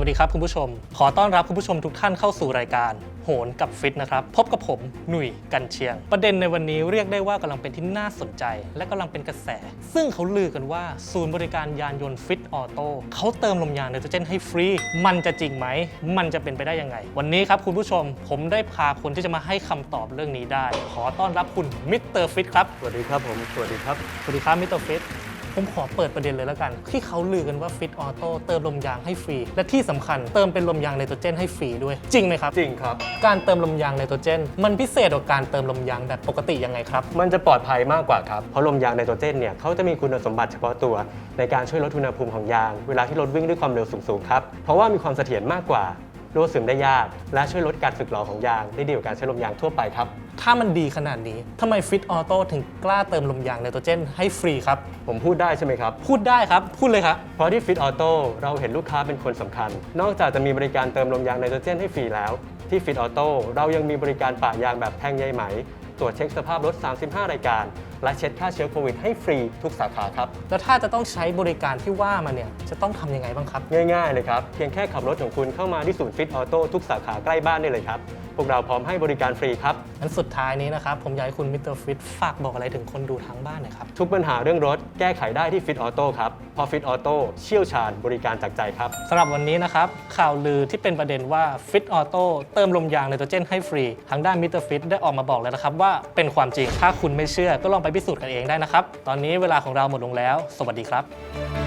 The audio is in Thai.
วัสดีครับคุณผู้ชม ขอต้อนรับคุณผู้ชมทุกท่านเข้าสู่รายการ โหนกับฟิตนะครับ พบกับผมหนุ่ยกันเชียง ประเด็นในวันนี้เรียกได้ว่ากำลังเป็นที่น่าสนใจ และกำลังเป็นกระแส ซึ่งเขาลือกันว่า ศูนย์บริการยานยนต์ฟิตออโต้เขาเติมลมยางไนโตรเจนให้ฟรี มันจะจริงไหม มันจะเป็นไปได้ยังไง วันนี้ครับคุณผู้ชม ผมได้พาคนที่จะมาให้คำตอบเรื่องนี้ได้ ขอต้อนรับคุณมิสเตอร์ฟิตครับ สวัสดีครับผม สวัสดีครับ สวัสดีครับมิสเตอร์ฟิต ผมขอเปิดประเด็นเลยแล้วกัน ที่เขาลือกันว่าฟิตออโต้เติมลมยางให้ฟรี และที่สำคัญเติมเป็นลมยางไนโตรเจนให้ฟรีด้วย จริงไหมครับ จริงครับ การเติมลมยางไนโตรเจน มันพิเศษกว่าการเติมลมยางแบบปกติยังไงครับ มันจะปลอดภัยมากกว่าครับ เพราะลมยางไนโตรเจนเนี่ยเขาจะมีคุณสมบัติเฉพาะตัว ในการช่วยลดอุณหภูมิของยาง เวลาที่รถวิ่งด้วยความเร็วสูงๆครับ เพราะว่ามีความเสถียรมากกว่า รั่วซึมได้ยาก และช่วยลดการสึกหรอของยางได้ดีกว่าการใช้ลมยางทั่วไปครับถ้ามันดีขนาดนี้ทำไมฟิตออโต้ถึงกล้าเติมลมยางไนโตรเจนให้ฟรีครับ ผมพูดได้ใช่ไหมครับ พูดได้ครับ พูดเลยครับ เพราะที่ฟิตออโต้เราเห็นลูกค้าเป็นคนสำคัญ นอกจากจะมีบริการเติมลมยางไนโตรเจนให้ฟรีแล้ว ที่ฟิตออโต้เรายังมีบริการปะยางแบบแท่งใยไหม ตรวจเช็คสภาพรถ 35 รายการและเช็ดฆ่าเชื้อโควิดให้ฟรีทุกสาขาครับ แล้วถ้าจะต้องใช้บริการที่ว่ามาเนี่ยจะต้องทำยังไงบ้างครับ ง่ายๆเลยครับ เพียงแค่ขับรถของคุณเข้ามาที่ศูนย์ฟิตออโต้ทุกสาขาใกล้บ้านได้เลยครับ พวกเราพร้อมให้บริการฟรีครับ งั้นสุดท้ายนี้นะครับ ผมอยากให้คุณมิสเตอร์ฟิตฝากบอกอะไรถึงคนดูทางบ้านหน่อยครับ ทุกปัญหาเรื่องรถแก้ไขได้ที่ฟิตออโต้ครับเพราะฟิตออโต้เชี่ยวชาญบริการจากใจครับ สำหรับวันนี้นะครับ ข่าวลือที่เป็นประเด็นว่า Fit Auto เติมลมยางไนโตรเจนให้ฟรี ทางด้านมิ r Fit ได้ออกมาบอกแล้วนะครับว่าเป็นความจริง ถ้าคุณไม่เชื่อก็ลองไปพิสูจน์กันเองได้นะครับ ตอนนี้เวลาของเราหมดลงแล้ว สวัสดีครับ